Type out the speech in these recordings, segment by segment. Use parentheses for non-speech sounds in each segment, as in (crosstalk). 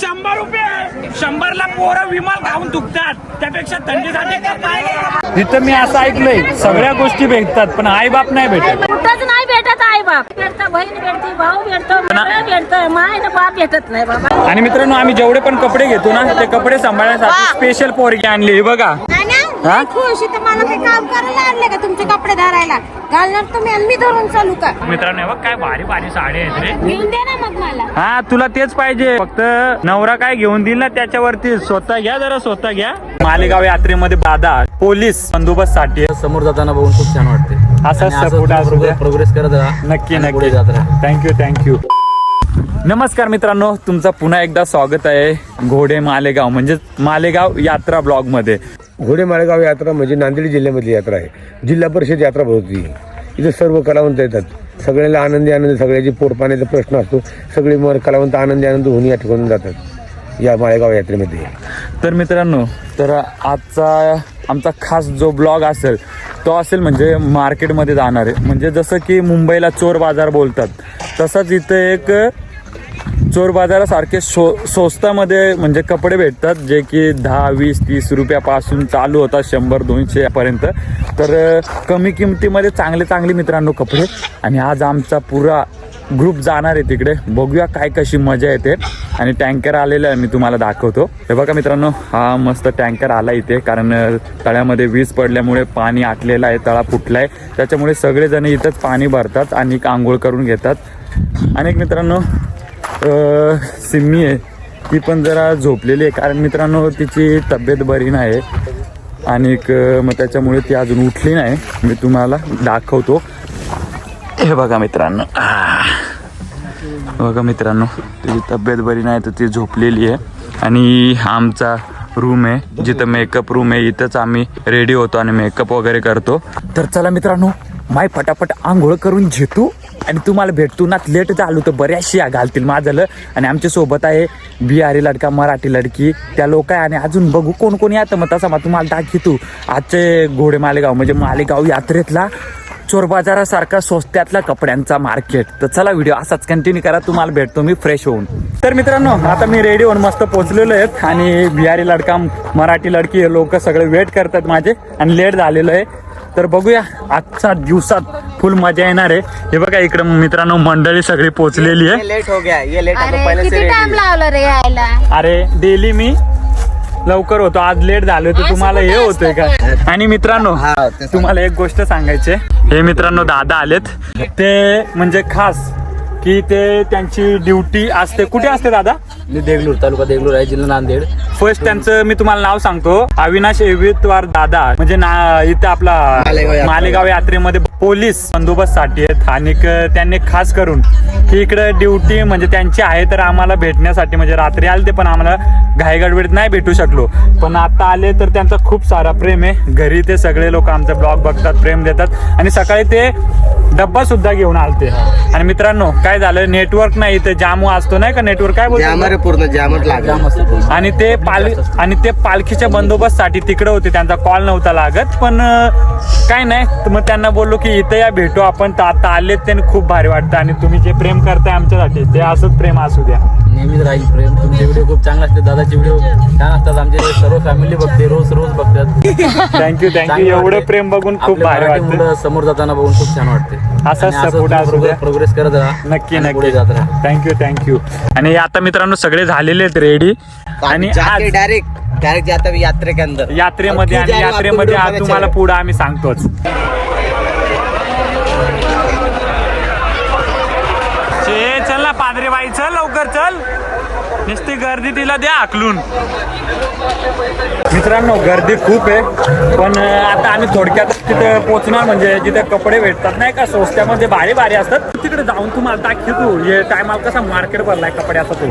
शंभर रुपये. शंभरला पोरं विमान खाऊन दुखतात. त्यापेक्षा थंडीसाठी काय इथं मी असं ऐकलंय सगळ्या गोष्टी भेटतात पण आई बाप नाही भेटत. कुठंच नाही भेटत आई बाप भेटतं बहीण भेटते भाऊ भेटतो मुलगा भेटतं माय ना बाप भेटत नाही बाबा. आणि मित्रांनो आम्ही जेवढे पण कपडे घेतो ना ते कपडे सांभाळण्यासाठी स्पेशल पोरगी आणली हे बघा. हा? खुश तर मला काही काम करायला आणले का तुमचे कपडे धरायला? घालणार तुम्ही आणि मी धरून चालू का मित्रांनो हे बघ काय भारी भारी साडी आहेत रे. घेऊन दे ना मग मला. हा तुला तेच पाहिजे. फक्त नवरा काय घेऊन देईल ना त्याच्यावरती? स्वतः घ्या जरा स्वतः घ्या. मालेगाव यात्रेमध्ये दादा पोलीस बंदोबस्त साठी. समोर जाताना बघून खूप छान वाटते. असं द्या. प्रोग्रेस करत राहा. नक्की नक्की. जात राहा. थँक्यू थँक्यू नमस्कार मित्रांनो तुमचं पुन्हा एकदा स्वागत आहे घोडे मालेगाव म्हणजे मालेगाव यात्रा ब्लॉगमध्ये. घोडे माळेगाव यात्रा म्हणजे नांदेड जिल्ह्यामधली यात्रा आहे. जिल्हा परिषद यात्रा भरवती इथं सर्व कलावंत येतात. सगळ्यांना आनंदी आनंद सगळ्याची पोटपाण्याचा प्रश्न असतो. सगळे मर कलावंत आनंदी आनंद होऊन या ठिकाणी जातात. या माळेगाव यात्रेमध्ये. तर मित्रांनो तर आजचा आमचा खास जो ब्लॉग असेल तो असेल म्हणजे मार्केटमध्ये जाणार. आहे म्हणजे जसं की मुंबईला चोर बाजार बोलतात तसंच इथं एक चोर बाजारासारखे सो स्वस्तामध्ये म्हणजे कपडे भेटतात जे की दहा वीस तीस रुपयापासून चालू होतात शंभर दोनशे पर्यंत. तर कमी किमतीमध्ये चांगले चांगले मित्रांनो कपडे. आणि आज आमचा पुरा ग्रुप जाणार आहे तिकडे. बघूया काय कशी मजा येते. आणि टँकर आलेला आहे मी तुम्हाला दाखवतो. हे बघा मित्रांनो हा मस्त टँकर आला इथे. कारण तळ्यामध्ये वीज पडल्यामुळे पाणी आटलेलं आहे तळा फुटला आहे त्याच्यामुळे सगळेजण इथंच पाणी भरतात आणि आंघोळ करून घेतात. अनेक मित्रांनो सिम्मी आहे. ती पण जरा झोपलेली आहे. कारण मित्रांनो तिची तब्येत बरी नाही आणि मग त्याच्यामुळे ती अजून उठली नाही. मी तुम्हाला दाखवतो. हे बघा मित्रांनो. बघा मित्रांनो तिची तब्येत बरी नाही तर ती झोपलेली आहे. आणि हा आमचा रूम आहे. जिथं मेकअप रूम आहे इथंच आम्ही रेडी होतो आणि मेकअप वगैरे करतो. तर चला मित्रांनो माय फटाफट आंघोळ करून घेतो आणि तुम्हाला भेटतो ना लेट झालो तर बऱ्याचशी घालतील माझं आणि आमच्यासोबत आहे बिहारी लडका मराठी लडकी. त्या लोक आहे आणि अजून बघू कोण कोण येतं मग तसा मग तुम्हाला दाखवतो. आजचे घोडे मालेगाव म्हणजे मालेगाव यात्रेतला चोर बाजारासारखा स्वस्त्यातला कपड्यांचा मार्केट तर चला व्हिडिओ असाच कंटिन्यू करा तुम्हाला भेटतो मी फ्रेश होऊन. तर मित्रांनो आता मी रेडी होऊन मस्त पोचलेलो आहेत आणि बिहारी लडका मराठी लडकी हे लोक सगळे वेट करतात माझे. आणि लेट झालेलं आहे. तर बघूया आजच्या दिवसात फुल मजा येणार आहे. हे बघा इकडे मित्रांनो मंडळी सगळी पोचलेली आहे. लेट हो गया ये लेट अरे किती टाइम लावला रे यायला? अरे डेली मी लवकर होतो आज लेट झालो तर तुम्हाला हे होतंय का? आणि मित्रांनो तुम्हाला एक गोष्ट सांगायची आहे. हे मित्रांनो दादा आलेत. ते म्हणजे खास की ते त्यांची ड्युटी असते. कुठे असते दादा? मी देगलूर तालुका देगलूर आहे जिल्हा नांदेड. फर्स्ट त्यांचं मी तुम्हाला नाव सांगतो. अविनाश एवितवार दादा म्हणजे ना इथं आपला मालेगाव यात्रा. मालेगाव यात्रेमध्ये पोलीस बंदोबस्त साठी आहेत. आणि त्यांनी खास करून की इकडे ड्युटी म्हणजे त्यांची आहे तर आम्हाला भेटण्यासाठी म्हणजे रात्री आले ते पण आम्हाला घाईगडबडीत नाही भेटू शकलो. पण आता आले तर त्यांचा खूप सारा प्रेम आहे. घरी ते सगळे लोक आमचा ब्लॉग बघतात प्रेम देतात. आणि सकाळी ते डब्बा सुद्धा घेऊन आलते. आणि मित्रांनो काय झालं? नेटवर्क नाही इथे जामू असतो नाही का? नेटवर्क काय बोलतो? पूर्ण जामच. आणि ते पाल आणि ते पालखीच्या बंदोबस्तासाठी तिकडे होते. त्यांचा कॉल नव्हता लागत पण काय नाही. मग त्यांना बोललो की इथं या भेटू आपण तर आता आलेत त्यांनी खूप भारी वाटतं आणि तुम्ही जे प्रेम करताय आमच्यासाठी ते असंच प्रेम असू द्या. नेहमीच राहील प्रेम. तुमचे व्हिडिओ खूप चांगले असतात दादाचे व्हिडिओ छान असतात. आमचे सर्व फॅमिली बघते रोज रोज बघतात. थँक्यू थँक्यू एवढं प्रेम बघून खूप भारी वाटतं समोर जाताना बघून खूप छान वाटते असाच असू द्या. प्रोग्रेस करत राहा नक्की नक्की पुढे जात राहा. थँक्यू थँक्यू आणि आता मित्रांनो सगळे झालेले आहेत रेडी आणि आज डायरेक्ट डायरेक्ट जाता यात्रा के अंदर. यात्रेमध्ये आणि यात्रेमध्ये तुम्हाला. पुढं आम्ही सांगतोच. पादरे बाई चल लवकर चल. नुसती गर्दी तिला द्या आकलून. मित्रांनो गर्दी खूप आहे पण आता आम्ही थोडक्यात तिथे पोहोचणार म्हणजे जिथे कपडे भेटतात नाही का स्वस्त्यामध्ये भारी भारी असतात. तिकडे जाऊन तुम्हाला दाखवतो हे टायमाला कसा मार्केट भरलाय कपड्याचा तो.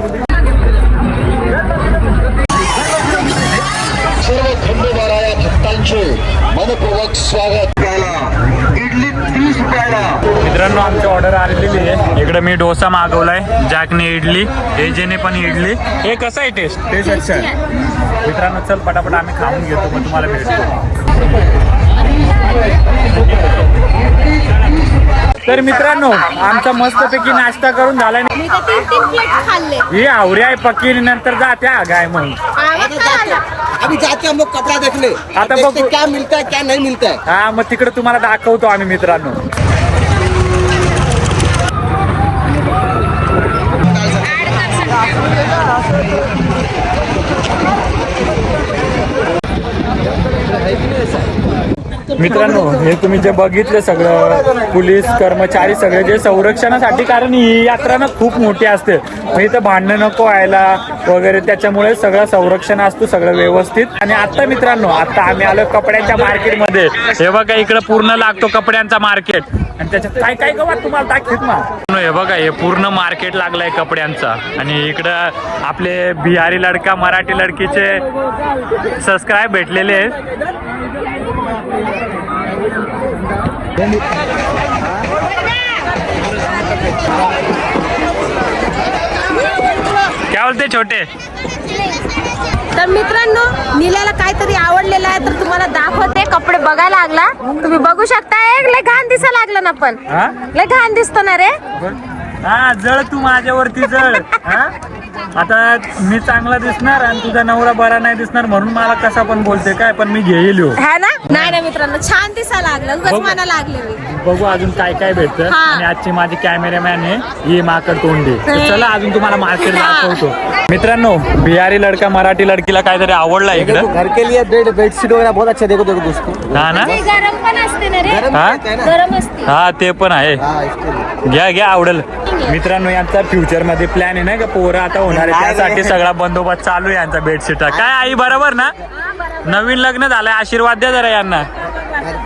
सर्व खंडोबाराया भक्तांचे मनपूर्वक स्वागत इडली तीस रुपयाला मित्रांनो आमची ऑर्डर आलेली आहे. इकडे मी डोसा मागवलाय जॅकने इडली एजेने पण इडली. हे कसं आहे टेस्ट टेस्ट अच्छा आहे. मित्रांनो चल पटापट आम्ही खाऊन घेतो मग तुम्हाला भेटतो. तर मित्रांनो आमचा मस्तपैकी नाश्ता करून झाला मी तर तीन तीन प्लेट खाल्ले. ही आवरी आहे पक्की नंतर जात्या गाय काय? अभी हम लोग कपड़ा आता. क्या मिलता है क्या नहीं मिलता है. हा मग तिकडे तुम्हाला दाखवतो आम्ही मित्रांनो. मित्रांनो हे तुम्ही जे बघितले सगळं पोलीस कर्मचारी सगळे जे संरक्षणासाठी कारण ही यात्रा ना खूप मोठी असते. मग इथं भांडणं नको व्हायला वगैरे त्याच्यामुळे सगळं संरक्षण असतो सगळं व्यवस्थित. आणि आता मित्रांनो आता आम्ही आलो कपड्यांच्या मार्केटमध्ये. हे बघा इकडे पूर्ण लागतो कपड्यांचा मार्केट. आणि त्याच्यात काय काय गवा तुम्हाला दाखवत ना. हे बघा हे पूर्ण मार्केट लागलंय कपड्यांचा. आणि इकडं आपले बिहारी लडका मराठी लडकीचे सबस्क्राईब भेटलेले आहेत. क्या बोलते छोटे? तर मित्रांनो निल्याला काहीतरी आवडलेलं आहे तर तुम्हाला दाखवते. कपडे बघायला लागला. तुम्ही बघू शकता एक लय घाण दिसा लागलं ना पण. लय घाण दिसतो ना रे. हा जळ तू माझ्यावरती जळ. हा? आता मी चांगला दिसणार आणि तुझा नवरा बरा नाही दिसणार म्हणून मला कसा पण बोलते काय पण मी घेईल. हा. ना? नाही ना मित्रांनो छान दिसा लागलं. उगाच बघू. मना लागले मी बघू अजून काय काय भेटतं. हा. आणि आजची माझी कॅमेरामॅन आहे ही माकड तोंडी. तर चला अजून तुम्हाला मार्केट दाखवतो. मित्रांनो बिहारी लडका मराठी लडकीला काहीतरी आवडला इकडं. घर के लिए बेड बेडशीट वगैरह बहुत अच्छा देखो देखो दोस्तों. हा ना? गरम पण असते ना रे? हा? गरम असते. हा ते पण आहे. हाँ इसके लिए. घ्या घ्या आवडेल. मित्रांनो यांचा फ्युचरमध्ये प्लॅन आहे ना का? पोरं आता होणार आहे त्यासाठी सगळा बंदोबस्त चालू आहे यांचा बेडशीट काय आई बरोबर ना? नवीन लग्न झालंय आशीर्वाद द्या जरा यांना.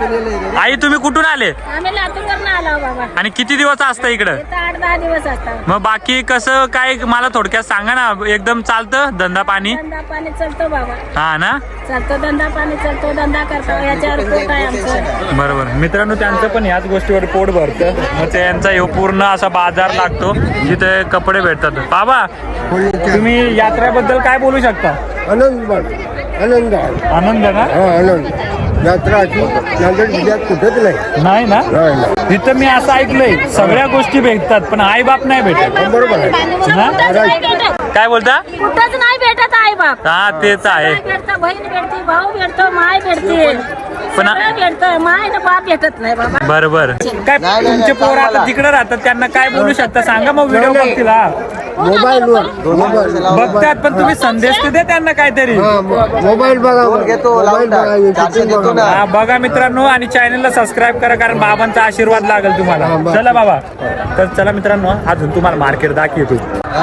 आई तुम्ही कुठून आले? आम्ही लातूरवरून आलो बाबा. आणि किती दिवस असतं इकडं? इथं आठ दहा दिवस असतात. मग बाकी कसं काय मला थोडक्यात सांगा ना. एकदम चालतं? धंदा पाणी? धंदा पाणी चालतो बाबा. हा ना? चालतो धंदा पाणी चालतो धंदा करतो. याच्यावर पोट आहे आमचं. बरोबर. मित्रांनो त्यांचं पण ह्याच गोष्टीवर पोट भरतं. मग ते यांचा ह्यो पूर्ण असा बाजार लागतो जिथे कपडे भेटतात. बाबा तुम्ही यात्रेबद्दल काय बोलू शकता? आनंद आनंद आनंद ना? हा आनंद. यात्रा अशी नांदेड जिल्ह्यात कुठेच नाही. नाही ना? नाही, नाही. तिथं मी असं ऐकलंय सगळ्या गोष्टी भेटतात पण आई बाप नाही भेटत. बरोबर आहे. काय बोलता? कुठंच नाही भेटत आई बाप हा तेच आहे. भेटतं बहीण भेटते भाऊ भेटतो माय भेटते. पण- सगळं भेटतं माय ना बाप भेटत नाही बाबा. बरोबर काय तुमचे पोर आता. तिकडे राहतात त्यांना काय बोलू शकता? सांगा मग व्हिडिओ बघतील हा. मोबाईलवर मोबाईल बघतात पण तुम्ही संदेश तर दे त्यांना काहीतरी. हा मोबाईल बघा घेतो, मोबाईल. बघा बघा. हा मित्रांनो आणि चॅनलला सबस्क्राईब करा कारण बाबांचा आशीर्वाद लागेल तुम्हाला. चला बाबा. तर चला मित्रांनो अजून तुम्हाला मार्केट दाखवतो.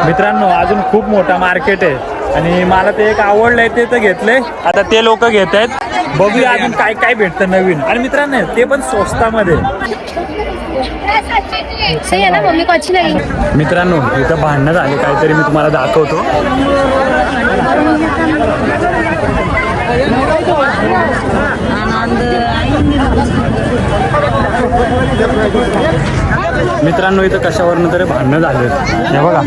मित्रांनो अजून खूप मोठा मार्केट आहे. आणि मला ते एक आवडलंय ते तर घेतलंय. आता ते लोक घेत आहेत बघूया अजून काय काय भेटतं नवीन. आणि मित्रांनो ते पण स्वस्तामध्ये. सही आहे ना मम्मी को अच्छी लगी मित्रांनो इथं भांडणं झाले काहीतरी मी तुम्हाला दाखवतो. मित्रांनो इथं कशावरनं तरी भांडणं झाले. हे बघा.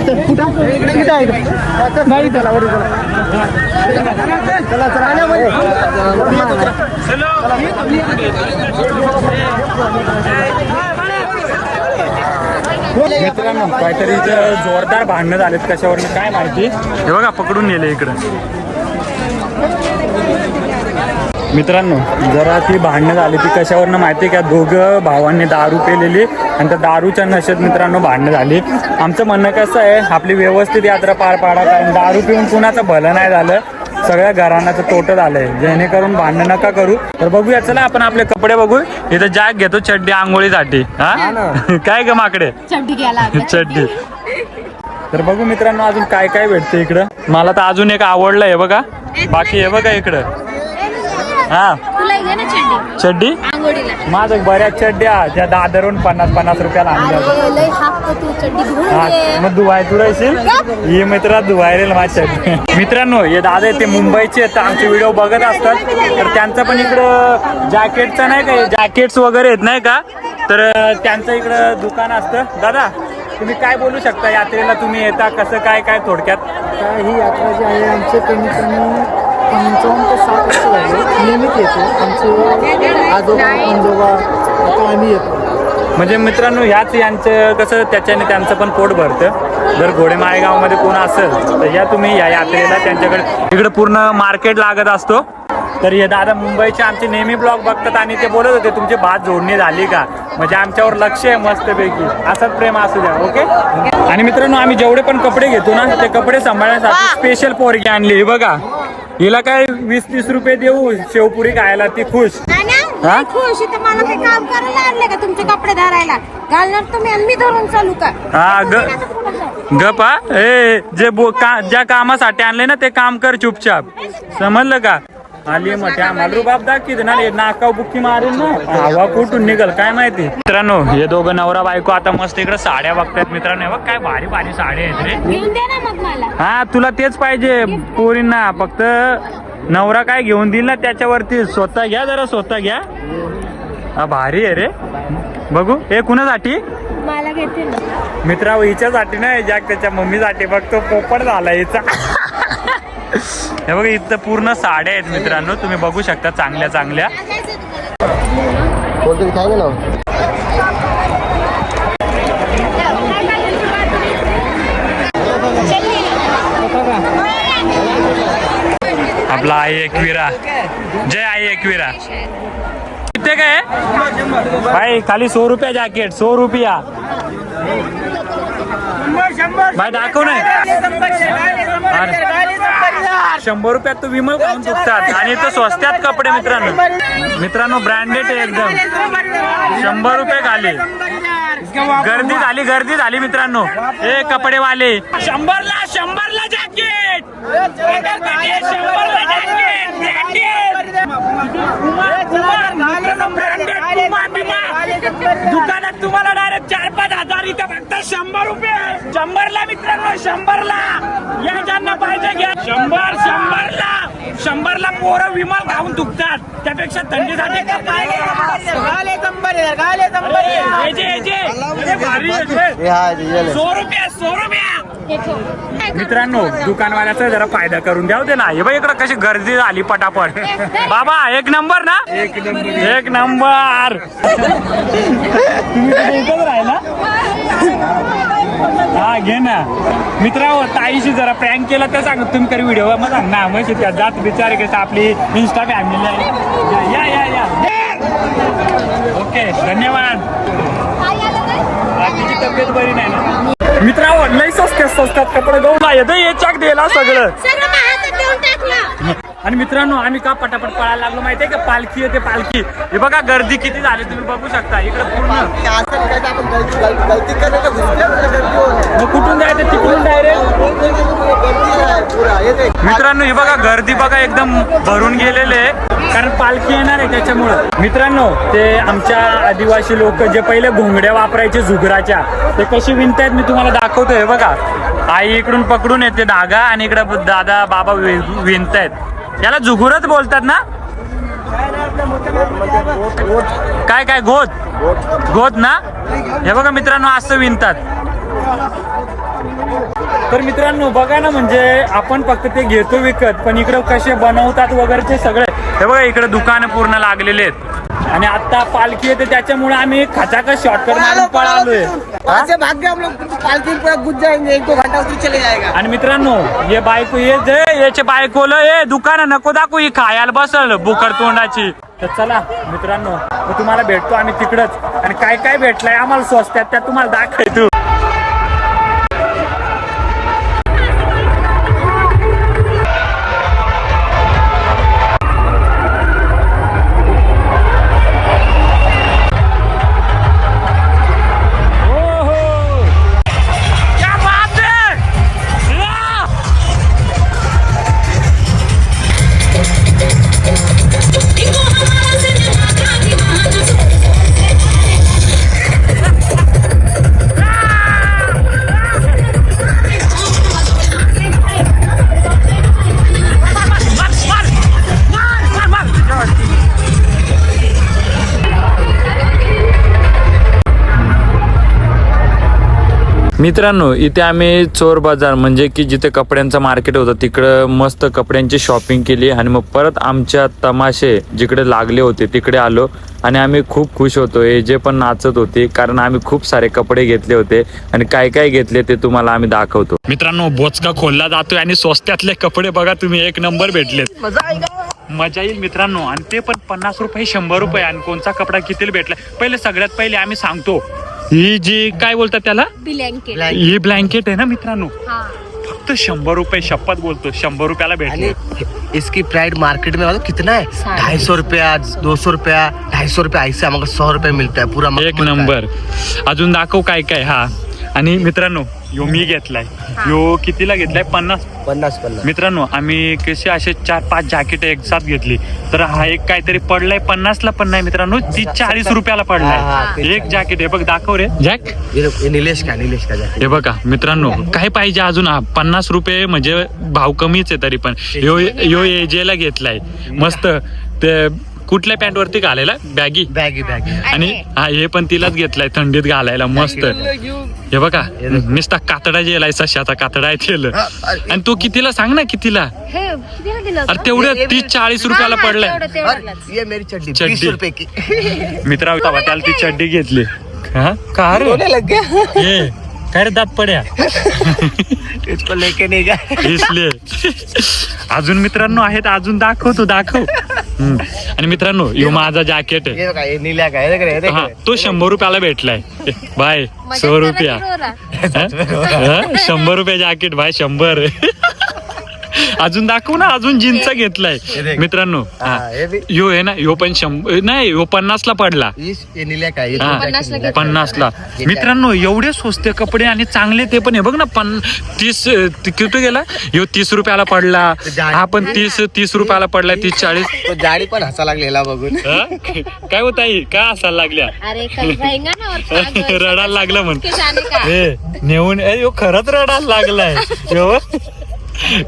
मित्रांनो काहीतरी इथं जोरदार भांडणं झालेत कशावर काय माहिती? हे बघा पकडून नेले इकडं. मित्रांनो जरा ती भांडणं झाली ती कशावरनं माहिती आहे का? दोघं भावांनी दारू पेलेली आणि त्या दारूच्या नशेत मित्रांनो भांडणं झाली. आमचं म्हणणं कसं आहे आपली व्यवस्थित यात्रा पार पाडा कारण दारू पिऊन कुणाचं भलं नाही झालं. सगळ्या घराण्याचं तोटं झालंय. जेणेकरून भांडणं नका करू. तर बघूया चला आपण आपले कपडे बघू इथं जॅक घेतो चड्डी आंघोळीसाठी. हा? (laughs) काय ग माकडे? चड्डी घ्यायला चड्डी. तर बघू मित्रांनो अजून काय काय भेटतं इकडं? मला तर अजून एक आवडलं आहे बघा. बाकी हे बघा इकडं. हा. तुला घे ना चड्डी. चड्डी? आंघोळीला. माझं बऱ्याच चड्ड्या ज्या दादरून पन्नास पन्नास रुपयाला आणल्या. अरे लय हात तू चड्डी घेऊन हा, ये. मग दुवाय तू राहशील? ही? मित्र दुवायरेल माझ्या चड्डी. मित्रांनो हे दादा आहेत, ते मुंबईचे आहेत, तर आमचे व्हिडिओ बघत असतात. तर त्यांचं पण इकडं जॅकेटचं नाही का जॅकेट्स वगैरे आहेत नाही का? तर अं, त्यांचं इकडं दुकान असतं. दादा तुम्ही काय बोलू शकता? यात्रेला तुम्ही येता कसं काय काय थोडक्यात? आता ही यात्रा जी आहे आमचे कमी कमी पंचावन्न ते साठ वर्ष झाले नियमित येतो. आमचे आजोबा पंजोबा आता आम्ही येतो. म्हणजे मित्रांनो ह्याच यांचं कसं त्याच्याने त्यांचं पण पोट भरतं. जर घोडेमाळे गावामध्ये कोण असेल तर या तुम्ही या यात्रेला त्यांच्याकडे इकडे पूर्ण मार्केट लागत असतो. तर हे दादा मुंबईचे आमचे नेहमी ब्लॉग बघतात आणि ते बोलत होते तुमची भात जोडणी झाली का? म्हणजे आमच्यावर लक्ष आहे मस्तपैकी. असंच प्रेम असू द्या ओके? आणि मित्रांनो आम्ही जेवढे पण कपडे घेतो ना ते कपडे सांभाळण्यासाठी स्पेशल पोरगी आणली बघा. हिला काय वीस तीस रुपये देऊ शेवपुरी खायला ती खुश. हा? खुश. इथं मला काही काम करायला आणले का तुमचे कपडे धरायला? घालणार तुम्ही आणि मी धरून चालू का? हा ग गपा ए जे बो का ज्या कामासाठी आणले ना ते काम कर चुपचाप. समजलं का? आली मोठ्या. आम्हाला रुबाब दाखी ना नाकाव बुक्की मारेल ना. हवा कुठून निघल काय माहिती? मित्रांनो हे दोघं नवरा बायको आता मस्त इकडे साड्या बघतायत मित्रांनो. बघ काय भारी भारी साड्या आहेत रे. मग हा तुला तेच पाहिजे पोरींना. फक्त नवरा काय घेऊन देईल ना त्याच्यावरती? स्वतः घ्या जरा स्वतः घ्या. हा भारी आहे रे. बघू. हे कुणासाठी मला घेते ना. मित्रा हिच्यासाठी नाही जॅक त्याच्या मम्मीसाठी बघतो पोपट झाला हिचा. हे बघा इथं पूर्ण साड्या आहेत मित्रांनो. तुम्ही बघू शकता चांगल्या चांगल्या. बोलतो काय ना आपला आई एकविरा जय आई एकविरा किती काय भाई खाली सो रुपया जॅकेट सो रुपया. भाई दाखव नाही शंभर रुपयात तो विमल खाऊन चुकतात आणि तो स्वस्त्यात कपडे मित्रांनो. मित्रांनो ब्रँडेड आहे एकदम. शंभर रुपये खाली. गर्दी झाली गर्दी झाली मित्रांनो. हे कपडेवाले. शंभरला शंभरला दुकानात तुम्हाला डायरेक्ट चार पाच हजार इथं फक्त शंभर रुपये. शंभरला मित्रांनो शंभरला. या ज्यांना पाहिजे घ्या. शंभर शंभरला. शंभरला पोरं विमान खाऊन दुखतात. त्यापेक्षा थंडीसाठी. सो रुपया सो रुपया. मित्रांनो दुकानवाल्याचा जरा फायदा करून द्या. होते ना. हे बघ इकडं कशी गर्दी झाली पटापट. बाबा एक नंबर ना? एक नंबर. एक हा घे ना. मित्रा ताईशी जरा प्रँक केला तर सांग. तुम्ही करी व्हिडिओ मग सांग. ना मग त्या जात बिचारे कसं आपली इन्स्टा फॅमिली आहे या या या ओके धन्यवाद हा, तिची तब्येत बरी नाही ना मित्रांनो स्वस्तात कपडे घेऊन येतं हे चक दिला सगळं. आणि मित्रांनो आम्ही का पटापट पळायला लागलो माहितीये का? पालखी आहे ते पालखी. हे बघा गर्दी किती झाली तुम्ही बघू शकता. इकडे पूर्ण मग कुठून जायचं? तिकडून डायरेक्ट मित्रांनो हे बघा गर्दी बघा एकदम भरून गेलेले आहे. कारण पालखी येणार आहे त्याच्यामुळं. मित्रांनो ते आमच्या आदिवासी लोक जे पहिले घोंगड्या वापरायचे झुगराच्या ते कशी विणतायत मी तुम्हाला दाखवतोय. बघा आई इकडून पकडून येते धागा आणि इकडे दादा बाबा वि- विणतायत. याला झुगुरच बोलतात ना? काय काय गोद गोद ना? हे बघा मित्रांनो असं विणतात. तर मित्रांनो बघा ना म्हणजे आपण फक्त ते घेतो विकत पण इकडं कसे बनवतात वगैरे ते सगळे. हे बघा इकडे दुकानं पूर्ण लागलेले आहेत. आणि आता पालखी येते त्याच्यामुळे आम्ही खचाखच शॉर्टकट मारून पळालोय. वहाँ से भाग गए हम लोग पालकी में पूरा गुज जाएंगे एक दो घंटा उधर चले जाएगा आणि मित्रांनो ये बायको ये जे याचे बायकोला ये दुकान नको दाखवू ही खायला बसल बुकर तोंडाची. तर चला मित्रांनो मग तुम्हाला भेटतो आम्ही तिकडच. आणि काय काय भेटलंय आम्हाला स्वस्त्यात त्या तुम्हाला दाखवतो. मित्रांनो इथे आम्ही चोर बाजार म्हणजे की जिथे कपड्यांचं मार्केट होतं तिकडं मस्त कपड्यांची शॉपिंग केली आणि मग परत आमच्या तमाशे जिकडे लागले होते तिकडे आलो आणि आम्ही खूप खुश होतो. हे जे पण नाचत होते कारण आम्ही खूप सारे कपडे घेतले होते आणि काय काय घेतले ते तुम्हाला आम्ही दाखवतो. मित्रांनो बोचका खोलला जातोय आणि स्वस्त्यातले कपडे बघा तुम्ही एक नंबर भेटलेत. मजा येईल मित्रांनो आणि ते पण पन्नास रुपये शंभर रुपये आणि कोणता कपडा कितीला भेटला? पहिले सगळ्यात पहिले आम्ही सांगतो ही जी काय बोलतात त्याला? ब्लँकेट ही ब्लँकेट आहे ना मित्रांनो? हा. फक्त शंभर रुपये शपथ बोलतो शंभर रुपयाला भेटले. इसकी प्राइस मार्केट में मालूम कितना है ढाई सौ रुपया दो सौ रुपया ढाई सौ रुपया ऐसे हमको सौ रुपये मिलता है पूरा एक। नंबर. अजून दाखव काय काय हा. आणि मित्रांनो यो मी घेतलाय. यो कितीला घेतलाय? पन्नास. पन्नास पन्नास. मित्रांनो आम्ही कसे असे चार पाच जॅकेट एक साथ घेतली. तर हा एक काहीतरी पडलाय पन्नासला पण नाही मित्रांनो ती चाळीस रुपयाला पडलाय. एक जॅकेट हे बघ दाखव रे. जॅक नीलेश का नीलेश का हे बघा मित्रांनो काय पाहिजे अजून? हा पन्नास रुपये म्हणजे भाव कमीच आहे तरी पण. यो यो एजेला घेतलाय. मस्त ते कुठल्या पॅन्ट वरती घालायला? बॅगी बैगी बैगी आणि हा हे पण तिलाच घेतलाय थंडीत घालायला मस्त. हे बघा नुसता कातडा जेलाय सशाचा कातडा आहे तेल. आणि तो कितीला सांग ना कितीला हे अरे? तेवढं तीस चाळीस रुपयाला पडलाय. चड्डी मित्रा त्याला ती चड्डी घेतली. हा? का रे? हे. काय रे दात पड्या इसको लेके नहीं गया इसलिए अजून मित्रांनो आहेत अजून दाखवतो दाखव. हम्म. आणि मित्रांनो यो माझा जॅकेट आहे. ये बघा ये नीला का ये देख रहे ये देख हा तो शंभर रुपयाला भेटलाय. बाय मजाक सौ रुपया. की रोरा? हा? हा? शंभर रुपये जॅकेट भाई शंभर. अजून दाखव ना अजून जीन्स घेतलाय. मित्रांनो हा, हे. यो आहे ना यो पण शंभर नाही यो पन्नास ला पडला हा, घेतला. पन्नासला मित्रांनो एवढे स्वस्त कपडे आणि चांगले ते पण आहे. बघ ना पन तीस किती गेला? यो तीस रुपयाला पडला. हा पण तीस तीस रुपयाला पडला तीस चाळीस. तो जाडी पण हसा लागलेला बघून. हा? काय होत आई का असायला लागल्या? (laughs) रडायला लागलं म्हण. के जाने का? ए नेऊन ए यो खरंच रडायला लागलाय. यो.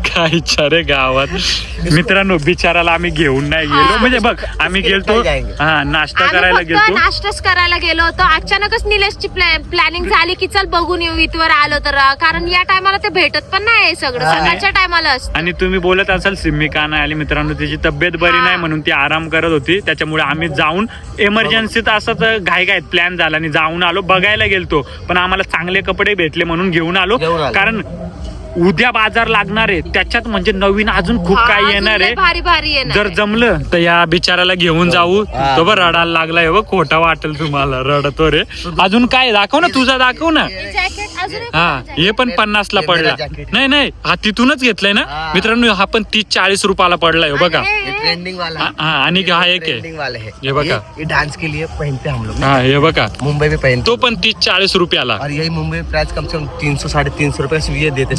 काय इच्छा रे गावात? मित्रांनो बिचाराला आम्ही घेऊन नाही गेलो. म्हणजे बघ आम्ही गेलतो. हा नाश्ता आम्ही करायला फक्त गेलतो. नाश्ताच करायला गेलो होतो. अचानकच निलेशची प्लॅनिंग झाली की चल बघून येऊ इथवर आलो तर. कारण या टायमाला ते भेटत पण नाही सगळं. सकाळच्या टायमाला आणि तुम्ही बोलत असाल सिम्मी का नाही आली? मित्रांनो तिची तब्येत बरी नाही म्हणून ती आराम करत होती. त्याच्यामुळे आम्ही जाऊन इमर्जन्सीत असंच घाई घाईत प्लॅन झाला आणि जाऊन आलो. बघायला गेलतो. पण आम्हाला चांगले कपडे भेटले म्हणून घेऊन आलो. घेऊन आलो. कारण उद्या बाजार लागणार आहे. त्याच्यात म्हणजे नवीन अजून खूप हा, काही येणार आहे. भारी भारी येणार जर आहे. जमलं तर या बिचाराला घेऊन जाऊ. हा. तो बघ रडायला लागलाय. बघ खोटा वाटेल तुम्हाला रडतो रे. अजून काय दाखव ना तुझा दाखव ना. जॅकेट अजून एक हा. हे पण पन्नास ला हे मेरा पडला. नाही नाही हा तिथूनच घेतलाय ना. हा. मित्रांनो हा पण तीस चाळीस रुपयाला पडलाय हो बघा. ट्रेंडिंग वाला. हा हा, आणि हा एक आहे. ट्रेंडिंग वाले है ये बघा. ये डांस के लिए पहनते हैं हम लोग हा हे बघा. मुंबई में पहनते तो पण तीस चाळीस रुपयाला. और यही मुंबई में प्राइस कम से कम तीन सौ साढ़े तीन सौ ये देते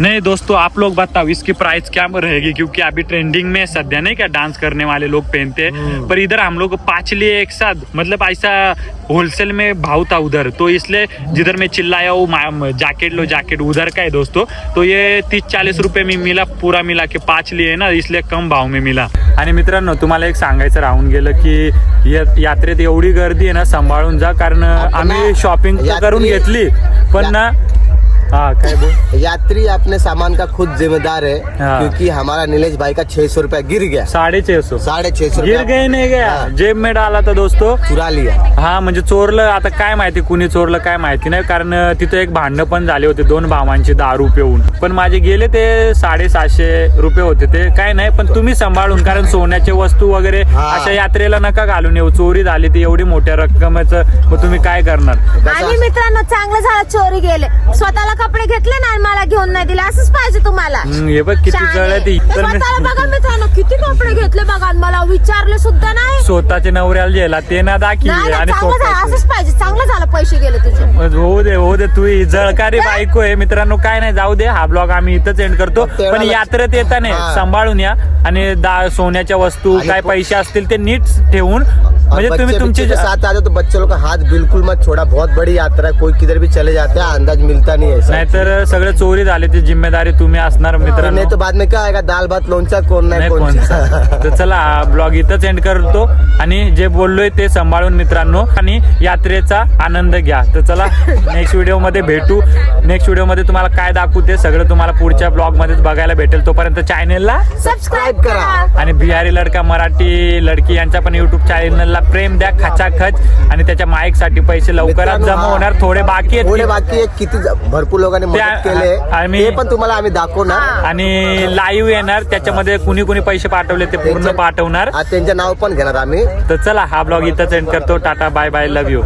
नहीं दोस्तों आप लोग बताओ इसकी प्राइस क्या रहेगी? क्योंकि अभी ट्रेंडिंग में सद्या नहीं क्या डांस करने वाले लोग पहनते हैं। पर इधर हम लोग पांच लिए एक साथ मतलब ऐसा होलसेल में भाव था उधर। तो इसलिए जिधर मैं चिल्लाया वो जैकेट लो जैकेट उधर का है दोस्तों। तो ये तीस चालीस रुपए में मिला पूरा मिला के पाच लिए ना इसलिए कम भाव में मिला। आणि मित्रांनो तुम्हाला एक सांगायचं राहून गेलं की यात्रेत एवढी गर्दी आहे ना सांभाळून जा कारण आम्ही शॉपिंग करून घेतली पण ना हा काय बोल यात्री अपने सामान का खुद जिम्मेदार है हाँ। क्योंकि हमारा नीलेश भाई का छह सौ रुपया गिर गया। साढ़े छह सौ। साढ़े छह सौ गिर गए नाही गया। हाँ। जेब में डाला तर दोस्तो। चुरा लिया। हा म्हणजे चोरलं आता काय माहिती कुणी चोरलं काय माहिती नाही कारण तिथं एक भांडणं पण झाले होते दोन भावांची दारू पिऊन. पण माझे गेले ते साडेसहाशे रुपये होते ते काय नाही पण तुम्ही सांभाळून कारण सोन्याचे वस्तू वगैरे. अशा यात्रेला नका घालून येऊ. चोरी झाली ती एवढी मोठ्या रक्कमेचं मग तुम्ही काय करणार? आणि मित्रांनो चांगलं झालं चोरी गेले. स्वतःला कपडे घेतले ना आणि मला घेऊन नाही दिले असंच पाहिजे तुम्हाला हम्म, हे बघ किती शहाणे. जळ ती तर मी- स्वतःला बघा मित्रांनो किती कपडे घेतले बघा आणि मला विचारले सुद्धा नाही स्वतःचे नवऱ्याला जेला ते ना दाखी नाही, नाही, आणि चांगलं झालं स्वतःचं. असंच पाहिजे चांगलं झालं पैसे गेले तुझे होऊ दे होऊ दे तू ही जळकारी बायको आहे मित्रांनो काय नाही जाऊ दे हा ब्लॉग आम्ही इथंच एंड करतो तेवढा पण लक्ष- यात्रेत येताना हा. सांभाळून या आणि दा सोन्याच्या वस्तू आणि काय पो- पैसे असतील ते नीट ठेवून म्हणजे तुम्ही बच्चे तुमचे बच्चे के साथ आते तो बच्चे लोग का हाथ बिल्कुल मत छोड़ा बहुत बड़ी यात्रा है कोई किधर भी चले जाते हैं अंदाज मिलता नहीं है। नाहीतर सगळं चोरी झाली ती जिम्मेदारी तुम्ही असणार मित्रांनो. नहीं तो बाद में क्या आएगा? दाल भात लोणचा कोण नाही कोणचा. तर चला हा ब्लॉग इथंच एंड करतो आणि जे बोललोय ते सांभाळून मित्रांनो आणि यात्रेचा आनंद घ्या. तर चला नेक्स्ट व्हिडिओमध्ये भेटू. नेक्स्ट व्हिडिओमध्ये तुम्हाला काय दाखवू ते सगळं तुम्हाला पुढच्या ब्लॉग मध्येच बघायला भेटेल. तोपर्यंत चॅनेलला सबस्क्राईब करा. आणि बिहारी लडका मराठी लडकी यांच्या पण युट्यूब चॅनलला प्रेम द्या खचाखच. आणि त्याच्या माईकसाठी पैसे लवकरात जमा. होणार. थोडे बाकी थोडे आहेत बाकी आहे किती ज- भरपूर लोकांनी त्या- केले आम्ही- ते पण तुम्हाला आम्ही दाखवणार. आणि लाईव्ह येणार. त्याच्यामध्ये कुणी कुणी पैसे पाठवले ते पूर्ण पाठवणार. आज त्यांचे नाव पण घेणार आम्ही. तर चला हा ब्लॉग इथंच एंड करतो. Tata bye bye love you